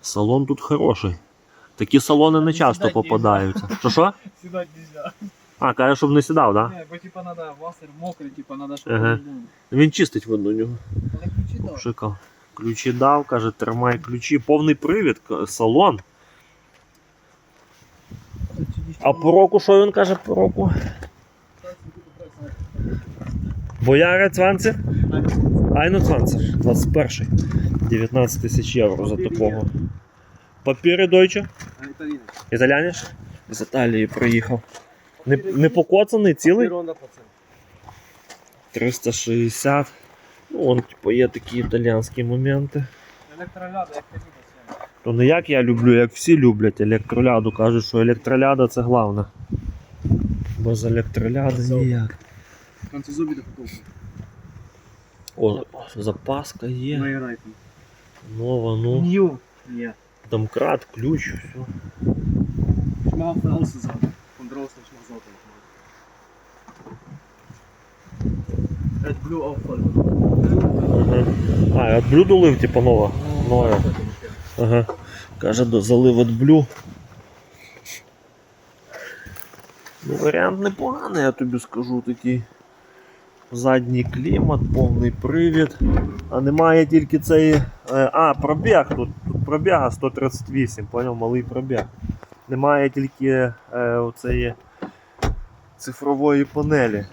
Салон тут хороший. Такі салони не часто попадаються. Що що? Сідати нельзя. А, каже, щоб не сідав, так? Да? Не, бо типа надо васер мокрий, типа надо, щоб Ага. Він чистить видно у нього. Але ключі дав. Шикав. Ключі дав, каже, тримай ключі. Повний привід, салон. А по року, що він каже по року? Бояре 20? Айно 20. 21. 19 тисяч євро за такого. Папіри Deutsche? Італіянець? З Італії приїхав. Не, не покоцаний, цілий? 360. Ну, вон, типу, є такі італіянські моменти. Електроляда, як хотів То не як я люблю, як всі люблять електроляду. Кажуть, що електроляда це головне. Без електроляди ніяк. В конці зубі до потолку. О, запаска є. Майрайтон. Нова, ну. Нью. Ні. Домкрат, ключ, все. Шмал фрауси ззаду. Контролсний шмал ззаду. Red Blue Alpha. А, от блю долив, типу, нова. Нова. Ага. Каже, до- залив от блю. Ну, варіант непоганий, я тобі скажу такий. Задній клімат, повний привід. А немає тільки цей. е, А, пробіг тут. Тут пробіга 138, поняв, малий пробіг. Немає тільки е, оцеї цифрової панелі.